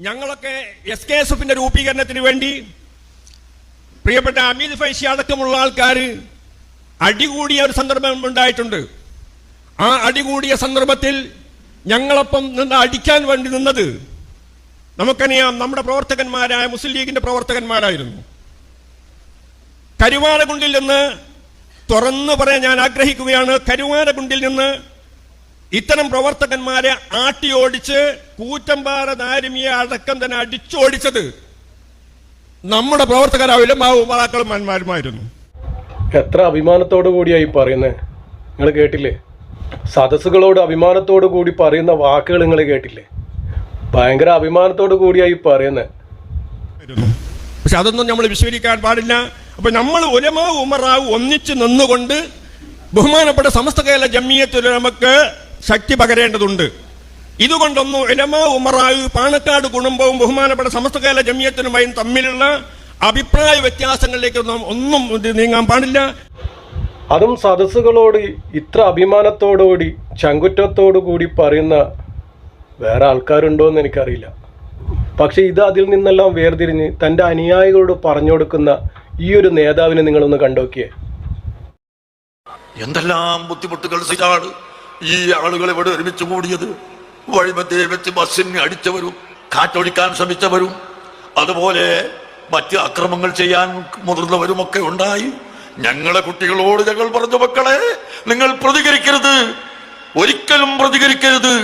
ഞങ്ങളൊക്കെ S K S എഫിന്റെ രൂപീകരണത്തിന് വേണ്ടി പ്രിയപ്പെട്ട അമീദ് ഫൈസി അടക്കമുള്ള ആൾക്കാർ അടികൂടിയ ഒരു സന്ദർഭം ഉണ്ടായിട്ടുണ്ട്. ആ അടികൂടിയ സന്ദർഭത്തിൽ ഞങ്ങളൊപ്പം നിന്ന് അടിക്കാൻ വേണ്ടി നിന്നത് നമുക്കറിയാം നമ്മുടെ പ്രവർത്തകന്മാരായ മുസ്ലിം ലീഗിന്റെ പ്രവർത്തകന്മാരായിരുന്നു. കരുവാരകുണ്ടിൽ നിന്ന് തുറന്നു പറയാൻ ഞാൻ ആഗ്രഹിക്കുകയാണ്. കരുവാരകുണ്ടിൽ നിന്ന് ഇത്തരം പ്രവർത്തകന്മാരെ ആട്ടി ഓടിച്ച് കൂറ്റമ്പാറ നാരിമിയെ അടക്കം തന്നെ അടിച്ചോടിച്ചത് നമ്മുടെ പ്രവർത്തകരാവില്ല മാവുമാക്കളും മന്മാരുമായിരുന്നു. എത്ര അഭിമാനത്തോടു കൂടിയായി പറയുന്നത് നിങ്ങൾ കേട്ടില്ലേ? സദസ്സുകളോട് അഭിമാനത്തോടു കൂടി പറയുന്ന വാക്കുകൾ നിങ്ങൾ കേട്ടില്ലേ? ഭയങ്കര അഭിമാനത്തോടു കൂടിയായി പറയുന്നത് പക്ഷെ അതൊന്നും നമ്മൾ വിശ്വസിക്കാൻ പാടില്ല. അപ്പൊ നമ്മൾ ഉലമാ ഉമറാവ് ഒന്നിച്ച് നിന്നുകൊണ്ട് ബഹുമാനപ്പെട്ട സമസ്ത കേരള ജമ്മിയത്തിൽ നമുക്ക് ശക്തി പകരേണ്ടതുണ്ട്. ഇതുകൊണ്ടൊന്നും ഇലമോ ഉമറായു പാണക്കാട് കുടുംബവും ബഹുമാനപ്പെട്ട സമസ്ത കേരള ജമ്മിയത്തിനുമായും തമ്മിലുള്ള അഭിപ്രായ വ്യത്യാസങ്ങളിലേക്കൊന്നും ഒന്നും നീങ്ങാൻ പാടില്ല. അതും സദസ്സുകളോട് ഇത്ര അഭിമാനത്തോടുകൂടി ചങ്കുറ്റത്തോടു കൂടി പറയുന്ന വേറെ ആൾക്കാരുണ്ടോ എന്ന് എനിക്കറിയില്ല. പക്ഷേ ഇത് അതിൽ നിന്നെല്ലാം വേർതിരിഞ്ഞ് തന്റെ അനുയായികളോട് പറഞ്ഞു കൊടുക്കുന്ന ഈ ഒരു നേതാവിനെ നിങ്ങളൊന്ന് കണ്ടോക്കിയേ. എന്തെല്ലാം ബുദ്ധിമുട്ടുകൾ ഈ ആളുകൾ ഇവിടെ ഒരുമിച്ച് കൂടിയത് വഴിമധ്യേ വെച്ച് ബസ്സിനെ അടിച്ചവരും കാറ്റൊടിക്കാൻ ശ്രമിച്ചവരും അതുപോലെ മറ്റ് അക്രമങ്ങൾ ചെയ്യാൻ മുതിർന്നവരുമൊക്കെ ഉണ്ടായി. ഞങ്ങളെ കുട്ടികളോട് ഞങ്ങൾ പറഞ്ഞു മക്കളെ നിങ്ങൾ പ്രതികരിക്കരുത്. ഒരിക്കലും പ്രതികരിക്കരുത്.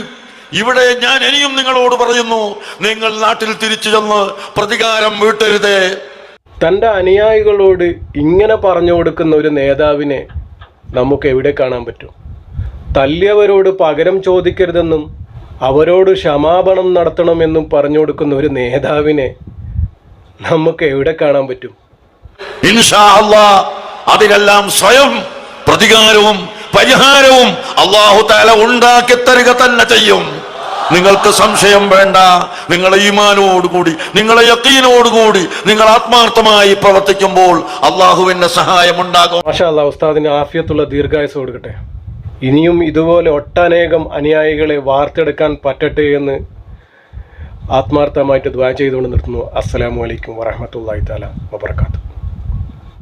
ഇവിടെ ഞാൻ ഇനിയും നിങ്ങളോട് പറയുന്നു നിങ്ങൾ നാട്ടിൽ തിരിച്ചു ചെന്ന് പ്രതികാരം വീട്ടരുതേ. തന്റെ അനുയായികളോട് ഇങ്ങനെ പറഞ്ഞു കൊടുക്കുന്ന ഒരു നേതാവിനെ നമുക്ക് എവിടെ കാണാൻ പറ്റും? തല്ലിയവരോട് പകരം ചോദിക്കരുതെന്നും അവരോട് ക്ഷമാപണം നടത്തണമെന്നും പറഞ്ഞു കൊടുക്കുന്ന ഒരു നേതാവിനെ നമുക്ക് എവിടെ കാണാൻ പറ്റും? അതിനെല്ലാം സ്വയം പ്രതികാരവും പരിഹാരവും അള്ളാഹു താല ഉണ്ടാക്കി തരിക തന്നെ ചെയ്യും. നിങ്ങൾക്ക് സംശയം വേണ്ട നിങ്ങളെ ഈമാനോടുകൂടി നിങ്ങളെ യക്കീനോടുകൂടി നിങ്ങൾ ആത്മാർത്ഥമായി പ്രവർത്തിക്കുമ്പോൾ അള്ളാഹുവിന്റെ സഹായം ഉണ്ടാകും. ആഫിയത്തുള്ള ദീർഘായുസ് കൊടുക്കട്ടെ. ഇനിയും ഇതുപോലെ ഒട്ടനേകം അനുയായികളെ വാർത്തെടുക്കാൻ പറ്റട്ടെ എന്ന് ആത്മാർത്ഥമായിട്ട് ദ്വാ ചെയ്തുകൊണ്ട് നിർത്തുന്നു. അസ്സലാമു അലൈക്കും വറഹമത്തല്ലാഹി താല വബർക്കാത്തു